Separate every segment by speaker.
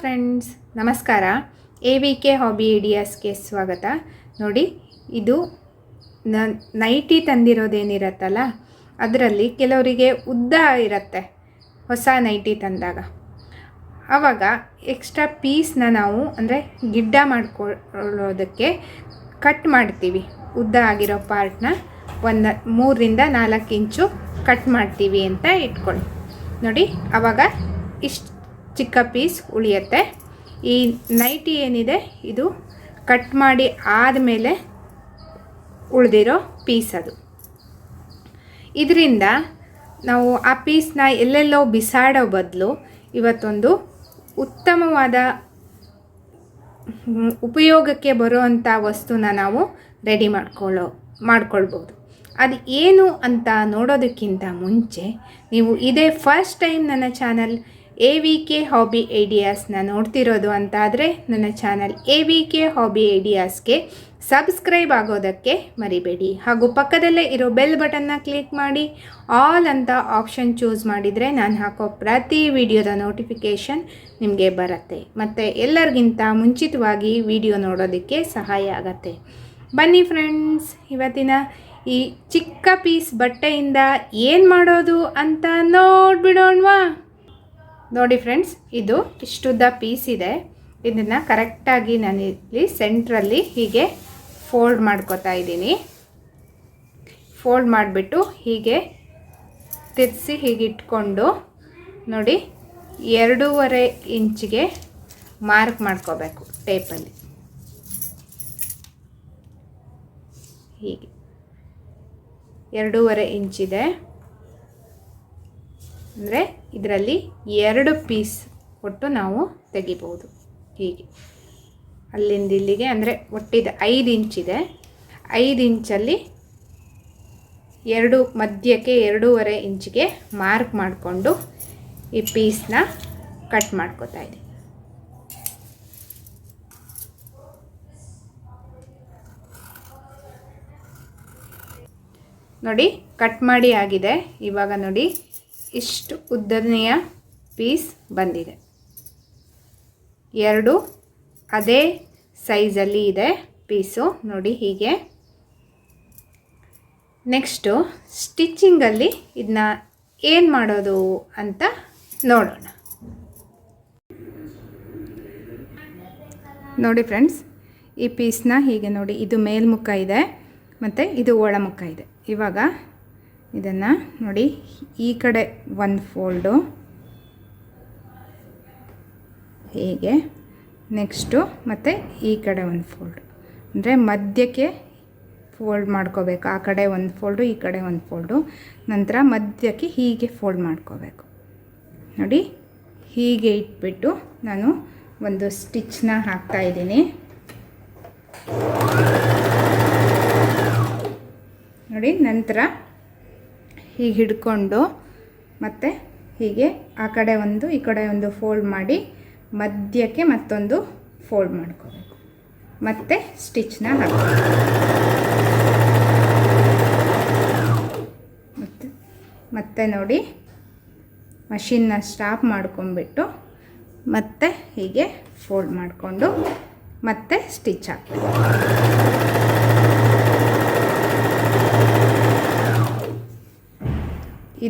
Speaker 1: Friends ನಮಸ್ಕಾರ. A V K hobby ಐಡಿಯಾಸ್ಗೆ ಸ್ವಾಗತ. ನೋಡಿ, ಇದು ನ, ನೈಟಿ ತಂದಿರೋದೇನಿರತ್ತಲ್ಲ, ಅದರಲ್ಲಿ ಕೆಲವರಿಗೆ ಉದ್ದ ಇರುತ್ತೆ, ಹೊಸ ನೈಟಿ ತಂದಾಗ. ಆವಾಗ ಎಕ್ಸ್ಟ್ರಾ ಪೀಸ್ನ ನಾವು, ಅಂದರೆ ಗಿಡ್ಡ ಮಾಡ್ಕೊಳ್ಳೋದಕ್ಕೆ ಕಟ್ ಮಾಡ್ತೀವಿ. ಉದ್ದ ಆಗಿರೋ ಪಾರ್ಟ್ನ ಒಂದು ಮೂರರಿಂದ ನಾಲ್ಕು ಇಂಚು ಕಟ್ ಮಾಡ್ತೀವಿ ಅಂತ ಇಟ್ಕೊಳ್ಳಿ. ನೋಡಿ ಆವಾಗ ಇಷ್ಟು ಚಿಕ್ಕ ಪೀಸ್ ಉಳಿಯುತ್ತೆ. ಈ ನೈಟಿ ಏನಿದೆ, ಇದು ಕಟ್ ಮಾಡಿ ಆದಮೇಲೆ ಉಳಿದಿರೋ ಪೀಸ್ ಅದು. ಇದರಿಂದ ನಾವು ಆ ಪೀಸ್ನ ಎಲ್ಲೆಲ್ಲೋ ಬಿಸಾಡೋ ಬದಲು ಇವತ್ತೊಂದು ಉತ್ತಮವಾದ ಉಪಯೋಗಕ್ಕೆ ಬರುವಂಥ ವಸ್ತುನ ನಾವು ರೆಡಿ ಮಾಡ್ಕೊಳ್ಳೋ ಮಾಡ್ಕೊಳ್ಬೋದು. ಅದು ಏನು ಅಂತ ನೋಡೋದಕ್ಕಿಂತ ಮುಂಚೆ ನೀವು ಇದೇ ಫಸ್ಟ್ ಟೈಮ್ ನನ್ನ channel A V K hobby ಐಡಿಯಾಸ್ನ ನೋಡ್ತಿರೋದು ಅಂತಾದರೆ ನನ್ನ channel A V K hobby ಐಡಿಯಾಸ್ಗೆ subscribe ಆಗೋದಕ್ಕೆ ಮರಿಬೇಡಿ. ಹಾಗೂ ಪಕ್ಕದಲ್ಲೇ ಇರೋ ಬೆಲ್ ಬಟನ್ನ ಕ್ಲಿಕ್ ಮಾಡಿ. ಆಲ್ ಅಂತ ಆಪ್ಷನ್ ಚೂಸ್ ಮಾಡಿದರೆ ನಾನು ಹಾಕೋ ಪ್ರತಿ ವಿಡಿಯೋದ ನೋಟಿಫಿಕೇಷನ್ ನಿಮಗೆ ಬರುತ್ತೆ. ಮತ್ತು ಎಲ್ಲರಿಗಿಂತ ಮುಂಚಿತವಾಗಿ ವಿಡಿಯೋ ನೋಡೋದಕ್ಕೆ ಸಹಾಯ ಆಗತ್ತೆ. ಬನ್ನಿ ಫ್ರೆಂಡ್ಸ್ ಇವತ್ತಿನ ಈ ಚಿಕ್ಕ ಪೀಸ್ ಬಟ್ಟೆಯಿಂದ ಏನು ಮಾಡೋದು ಅಂತ ನೋಡ್ಬಿಡೋಣವಾ? ನೋಡಿ ಫ್ರೆಂಡ್ಸ್, ಇದು ಇಷ್ಟುದ್ದ ಪೀಸ್ ಇದೆ. ಇದನ್ನು ಕರೆಕ್ಟಾಗಿ ನಾನು ಇಲ್ಲಿ ಸೆಂಟ್ರಲ್ಲಿ ಹೀಗೆ ಫೋಲ್ಡ್ ಮಾಡ್ಕೋತಾ ಇದ್ದೀನಿ. ಫೋಲ್ಡ್ ಮಾಡಿಬಿಟ್ಟು ಹೀಗೆ ತಿರ್ಸಿ ಹೀಗೆ ಇಟ್ಕೊಂಡು ನೋಡಿ ಎರಡೂವರೆ ಇಂಚಿಗೆ ಮಾರ್ಕ್ ಮಾಡ್ಕೋಬೇಕು ಟೇಪಲ್ಲಿ ಹೀಗೆ. ಎರಡೂವರೆ ಇಂಚಿದೆ ಅಂದರೆ ಇದರಲ್ಲಿ ಎರಡು ಪೀಸ್ ಒಟ್ಟು ನಾವು ತೆಗಿಬೋದು ಹೀಗೆ. ಅಲ್ಲಿಂದ ಇಲ್ಲಿಗೆ ಅಂದರೆ ಒಟ್ಟಿದೆ ಐದು ಇಂಚಿದೆ ಐದು ಇಂಚಲ್ಲಿ ಎರಡು ಮಧ್ಯಕ್ಕೆ ಎರಡೂವರೆ ಇಂಚಿಗೆ ಮಾರ್ಕ್ ಮಾಡಿಕೊಂಡು ಈ ಪೀಸ್ನ ಕಟ್ ಮಾಡ್ಕೋತಾ ಇದ್ದೀನಿ. ನೋಡಿ ಕಟ್ ಮಾಡಿ ಆಗಿದೆ. ಇವಾಗ ನೋಡಿ ಇಷ್ಟು ಉದ್ದನೆಯ ಪೀಸ್ ಬಂದಿದೆ. ಎರಡು ಅದೇ ಸೈಜಲ್ಲಿ ಇದೆ ಪೀಸು, ನೋಡಿ ಹೀಗೆ. ನೆಕ್ಸ್ಟು ಸ್ಟಿಚ್ಚಿಂಗಲ್ಲಿ ಇದನ್ನ ಏನು ಮಾಡೋದು ಅಂತ ನೋಡೋಣ. ನೋಡಿ ಫ್ರೆಂಡ್ಸ್, ಈ ಪೀಸ್ನ ಹೀಗೆ ನೋಡಿ, ಇದು ಮೇಲ್ಮುಖ ಇದೆ, ಮತ್ತು ಇದು ಒಳಮುಖ ಇದೆ. ಇವಾಗ ಇದನ್ನು ನೋಡಿ, ಈ ಕಡೆ ಒಂದು ಫೋಲ್ಡು ಹೀಗೆ ನೆಕ್ಸ್ಟು ಮತ್ತು ಈ ಕಡೆ ಒಂದು ಫೋಲ್ಡು ಅಂದರೆ ಮಧ್ಯಕ್ಕೆ ಫೋಲ್ಡ್ ಮಾಡ್ಕೋಬೇಕು. ಆ ಕಡೆ ಒಂದು ಫೋಲ್ಡು ಈ ಕಡೆ ಒಂದು ಫೋಲ್ಡು ನಂತರ ಮಧ್ಯಕ್ಕೆ ಹೀಗೆ ಫೋಲ್ಡ್ ಮಾಡ್ಕೋಬೇಕು. ನೋಡಿ, ಹೀಗೆ ಇಟ್ಬಿಟ್ಟು ನಾನು ಒಂದು ಸ್ಟಿಚ್ನ ಹಾಕ್ತಾ ಇದ್ದೀನಿ. ನೋಡಿ, ನಂತರ ಹೀಗೆ ಹಿಡ್ಕೊಂಡು ಮತ್ತು ಹೀಗೆ ಆ ಕಡೆ ಒಂದು, ಈ ಕಡೆ ಒಂದು ಫೋಲ್ಡ್ ಮಾಡಿ ಮಧ್ಯಕ್ಕೆ ಮತ್ತೊಂದು ಫೋಲ್ಡ್ ಮಾಡ್ಕೋಬೇಕು. ಮತ್ತು ಸ್ಟಿಚ್ನ ಹಾಕಬೇಕು. ಮತ್ತು, ಮತ್ತೆ ನೋಡಿ ಮಷಿನ್ನ ಸ್ಟಾಪ್ ಮಾಡ್ಕೊಂಬಿಟ್ಟು ಮತ್ತೆ ಹೀಗೆ ಫೋಲ್ಡ್ ಮಾಡಿಕೊಂಡು ಮತ್ತೆ ಸ್ಟಿಚ್ ಹಾಕ್ಬೇಕು.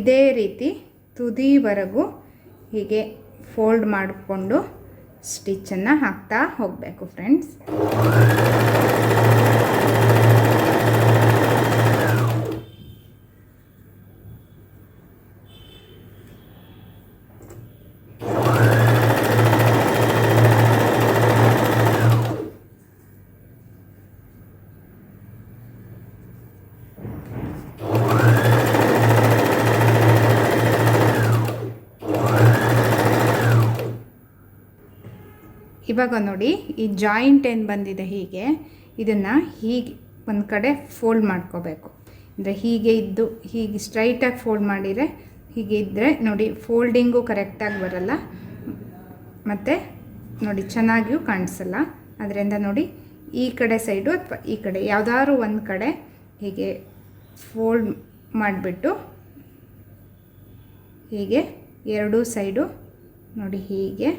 Speaker 1: ಇದೇ ರೀತಿ ತುದಿವರೆಗೂ ಹೀಗೆ ಫೋಲ್ಡ್ ಮಾಡಿಕೊಂಡು ಸ್ಟಿಚ್ಚನ್ನು ಹಾಕ್ತಾ ಹೋಗಬೇಕು ಫ್ರೆಂಡ್ಸ್ ಇವಾಗ ನೋಡಿ, ಈ ಜಾಯಿಂಟ್ ಏನು ಬಂದಿದೆ ಹೀಗೆ, ಇದನ್ನು ಹೀಗೆ ಒಂದು ಕಡೆ ಫೋಲ್ಡ್ ಮಾಡ್ಕೋಬೇಕು. ಅಂದರೆ ಹೀಗೆ ಇದ್ದು, ಹೀಗೆ ಸ್ಟ್ರೈಟಾಗಿ ಫೋಲ್ಡ್ ಮಾಡಿದರೆ ಹೀಗೆ ಇದ್ದರೆ ನೋಡಿ ಫೋಲ್ಡಿಂಗು ಕರೆಕ್ಟಾಗಿ ಬರಲ್ಲ. ಮತ್ತು ನೋಡಿ ಚೆನ್ನಾಗಿಯೂ ಕಾಣಿಸಲ್ಲ. ಅದರಿಂದ ನೋಡಿ ಈ ಕಡೆ ಸೈಡು ಅಥವಾ ಈ ಕಡೆ ಯಾವುದಾದ್ರು ಒಂದು ಕಡೆ ಹೀಗೆ ಫೋಲ್ಡ್ ಮಾಡಿಬಿಟ್ಟು ಹೀಗೆ ಎರಡೂ ಸೈಡು ನೋಡಿ ಹೀಗೆ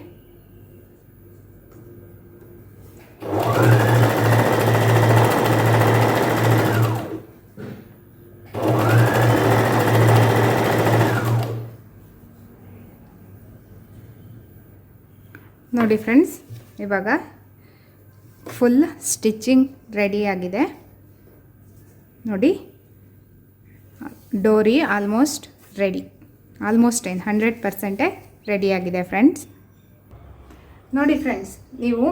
Speaker 1: ನೋಡಿ ಫ್ರೆಂಡ್ಸ್, ಇವಾಗ ಫುಲ್ ಸ್ಟಿಚಿಂಗ್ ರೆಡಿಯಾಗಿದೆ ನೋಡಿ, ಡೋರಿ ಆಲ್ಮೋಸ್ಟ್ ರೆಡಿ ಆಲ್ಮೋಸ್ಟ್ ಏನು ಹಂಡ್ರೆಡ್ ಪರ್ಸೆಂಟೇ ರೆಡಿಯಾಗಿದೆ ಫ್ರೆಂಡ್ಸ್ ನೋಡಿ ಫ್ರೆಂಡ್ಸ್ ನೀವು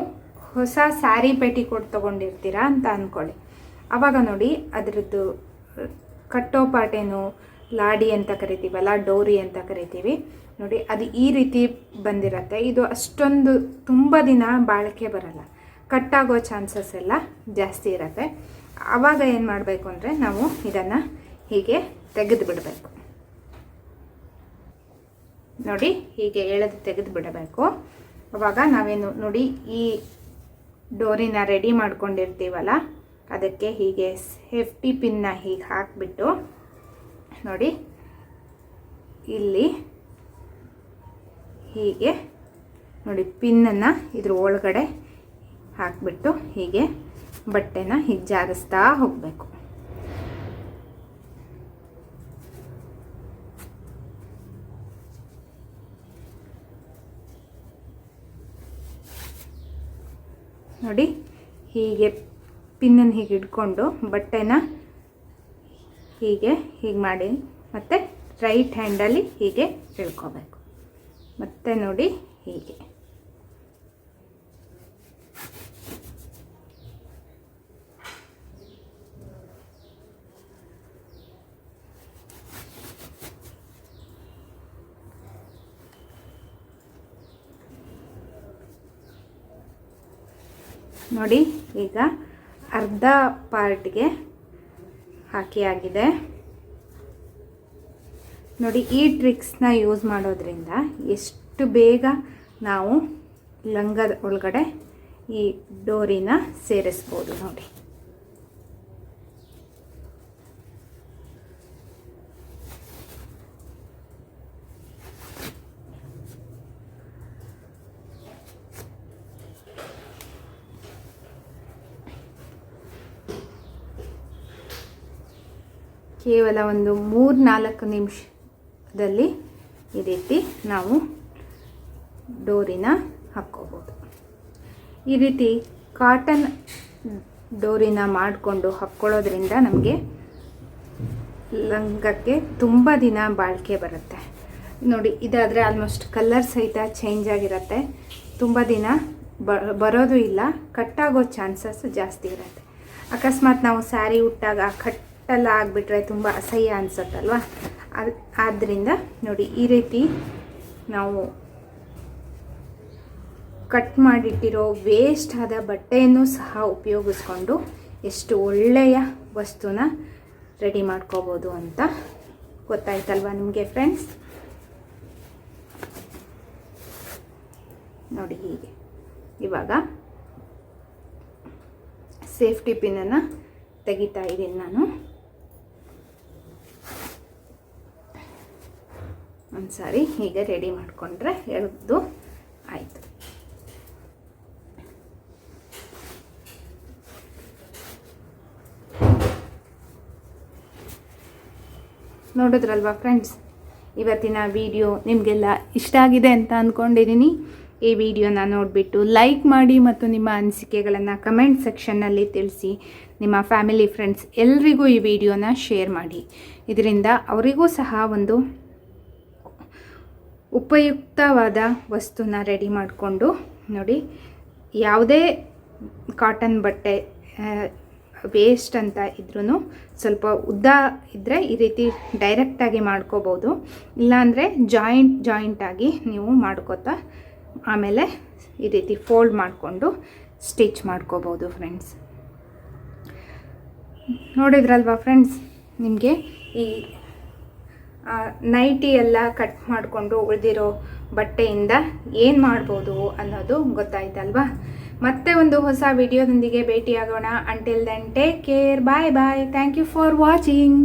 Speaker 1: ಹೊಸ ಸ್ಯಾರಿ ಪೆಟಿಕೋಟ್ ತೊಗೊಂಡಿರ್ತೀರಾ ಅಂತ ಅಂದ್ಕೊಳ್ಳಿ ಆವಾಗ ನೋಡಿ ಅದರದ್ದು, ಕಟ್ಟೋ ಪಾಟೇನು ಲಾಡಿ ಅಂತ ಕರಿತೀವಲ್ಲ, ಡೋರಿ ಅಂತ ಕರಿತೀವಿ. ನೋಡಿ, ಅದು ಈ ರೀತಿ ಬಂದಿರತ್ತೆ. ಇದು ಅಷ್ಟೊಂದು ತುಂಬ ದಿನ ಬಾಳಿಕೆ ಬರಲ್ಲ. ಕಟ್ಟಾಗೋ ಚಾನ್ಸಸ್ ಎಲ್ಲ ಜಾಸ್ತಿ ಇರತ್ತೆ. ಆವಾಗ ಏನು ಮಾಡಬೇಕು ಅಂದರೆ ನಾವು ಇದನ್ನು ಹೀಗೆ ತೆಗೆದು ಬಿಡಬೇಕು. ನೋಡಿ, ಹೀಗೆ ಎಳೆದು ತೆಗೆದು ಬಿಡಬೇಕು. ಅವಾಗ ನಾವೇನು ನೋಡಿ, ಈ ಡೋರಿನ ರೆಡಿ ಮಾಡ್ಕೊಂಡಿರ್ತೀವಲ್ಲ, ಅದಕ್ಕೆ ಹೀಗೆ ಸೇಫ್ಟಿ ಪಿನ್ನ ಹೀಗೆ ಹಾಕಿಬಿಟ್ಟು ನೋಡಿ, ಇಲ್ಲಿ ಹೀಗೆ ನೋಡಿ, ಪಿನ್ನನ್ನು ಇದ್ರ ಒಳಗಡೆ ಹಾಕಿಬಿಟ್ಟು ಹೀಗೆ ಬಟ್ಟೆನ ಹೀಗೆ ಜಾರಿಸ್ತಾ ಹೋಗಬೇಕು. ನೋಡಿ, ಹೀಗೆ ಪಿನ್ನನ್ನು ಹೀಗೆ ಇಟ್ಕೊಂಡು ಬಟ್ಟೆನ ಹೀಗೆ ಹೀಗೆ ಮಾಡಿ ಮತ್ತು ರೈಟ್ ಹ್ಯಾಂಡಲ್ಲಿ ಹೀಗೆ ಇಳ್ಕೋಬೇಕು. ಮತ್ತೆ ನೋಡಿ ಹೀಗೆ. ನೋಡಿ ಈಗ ಅರ್ಧ ಪಾರ್ಟ್ಗೆ ಹಾಕಿ ಆಗಿದೆ. ನೋಡಿ, ಈ ಟ್ರಿಕ್ಸ್ನ ಯೂಸ್ ಮಾಡೋದ್ರಿಂದ ಎಷ್ಟು ಬೇಗ ನಾವು ಲಂಗದ ಒಳಗಡೆ ಈ ಡೋರಿನ ಸೇರಿಸ್ಬೋದು ನೋಡಿ. ಕೇವಲ ಒಂದು ಮೂರು ನಾಲ್ಕು ನಿಮಿಷದಲ್ಲಿ ಈ ರೀತಿ ನಾವು ಡೋರಿನ ಹಾಕ್ಕೋಬೋದು. ಈ ರೀತಿ ಕಾಟನ್ ಡೋರಿನ ಮಾಡಿಕೊಂಡು ಹಾಕ್ಕೊಳ್ಳೋದ್ರಿಂದ ನಮಗೆ ಲಂಗಕ್ಕೆ ತುಂಬ ದಿನ ಬಾಳಿಕೆ ಬರುತ್ತೆ. ನೋಡಿ, ಇದಾದರೆ ಆಲ್ಮೋಸ್ಟ್ ಕಲರ್ ಸಹಿತ ಚೇಂಜ್ ಆಗಿರುತ್ತೆ. ತುಂಬ ದಿನ ಬರೋದು ಇಲ್ಲ ಕಟ್ಟಾಗೋ ಚಾನ್ಸಸ್ ಜಾಸ್ತಿ ಇರುತ್ತೆ. ಅಕಸ್ಮಾತ್ ನಾವು ಸ್ಯಾರಿ ಉಟ್ಟಾಗ ಕಟ್ಟೆಲ್ಲ ಆಗಿಬಿಟ್ರೆ ತುಂಬ ಅಸಹ್ಯ ಅನಿಸುತ್ತಲ್ವ? ಆದ್ದರಿಂದ ನೋಡಿ, ಈ ರೀತಿ ನಾವು ಕಟ್ ಮಾಡಿಟ್ಟಿರೋ ವೇಸ್ಟ್ ಆದ ಬಟ್ಟೆಯನ್ನು ಸಹ ಉಪಯೋಗಿಸ್ಕೊಂಡು ಎಷ್ಟು ಒಳ್ಳೆಯ ವಸ್ತುನ ರೆಡಿ ಮಾಡ್ಕೋಬೋದು ಅಂತ ಗೊತ್ತಾಯ್ತಲ್ವ ನಿಮಗೆ ಫ್ರೆಂಡ್ಸ್ ನೋಡಿ ಹೀಗೆ. ಇವಾಗ ಸೇಫ್ಟಿ ಪಿನ್ನನ್ನು ತೆಗಿತಾ ಇದ್ದೀನಿ ನಾನು. ಒಂದು ಸಾರಿ ಹೀಗೆ ರೆಡಿ ಮಾಡಿಕೊಂಡ್ರೆ ಎಳ್ದು ಆಯಿತು. ನೋಡಿದ್ರಲ್ವಾ ಫ್ರೆಂಡ್ಸ್? ಇವತ್ತಿನ ವಿಡಿಯೋ ನಿಮಗೆಲ್ಲ ಇಷ್ಟ ಆಗಿದೆ ಅಂತ ಅಂದ್ಕೊಂಡಿದ್ದೀನಿ ಈ ವಿಡಿಯೋನ ನೋಡಿಬಿಟ್ಟು ಲೈಕ್ ಮಾಡಿ ಮತ್ತು ನಿಮ್ಮ ಅನಿಸಿಕೆಗಳನ್ನು ಕಮೆಂಟ್ ಸೆಕ್ಷನ್ನಲ್ಲಿ ತಿಳಿಸಿ. ನಿಮ್ಮ ಫ್ಯಾಮಿಲಿ, ಫ್ರೆಂಡ್ಸ್ ಎಲ್ರಿಗೂ ಈ ವಿಡಿಯೋನ ಶೇರ್ ಮಾಡಿ. ಇದರಿಂದ ಅವರಿಗೂ ಸಹ ಒಂದು ಉಪಯುಕ್ತವಾದ ವಸ್ತುನ ರೆಡಿ ಮಾಡಿಕೊಂಡು ನೋಡಿ, ಯಾವುದೇ ಕಾಟನ್ ಬಟ್ಟೆ ವೇಸ್ಟ್ ಅಂತ ಇದ್ರೂ ಸ್ವಲ್ಪ ಉದ್ದ ಇದ್ದರೆ ಈ ರೀತಿ ಡೈರೆಕ್ಟಾಗಿ ಮಾಡ್ಕೋಬೋದು ಇಲ್ಲಾಂದರೆ ಜಾಯಿಂಟ್ ಜಾಯಿಂಟಾಗಿ ನೀವು ಮಾಡ್ಕೋತಾ ಆಮೇಲೆ ಈ ರೀತಿ ಫೋಲ್ಡ್ ಮಾಡಿಕೊಂಡು ಸ್ಟಿಚ್ ಮಾಡ್ಕೋಬೋದು ಫ್ರೆಂಡ್ಸ್ ನೋಡಿದ್ರಲ್ವಾ ಫ್ರೆಂಡ್ಸ್ ನಿಮಗೆ ಈ ನೈಟಿ ಎಲ್ಲ ಕಟ್ ಮಾಡಿಕೊಂಡು ಉಳಿದಿರೋ ಬಟ್ಟೆಯಿಂದ ಏನು ಮಾಡ್ಬೋದು ಅನ್ನೋದು ಗೊತ್ತಾಯ್ತಲ್ವಾ ಮತ್ತೆ ಒಂದು ಹೊಸ ವಿಡಿಯೋದೊಂದಿಗೆ ಭೇಟಿಯಾಗೋಣ. Until then take care bye bye thank you for watching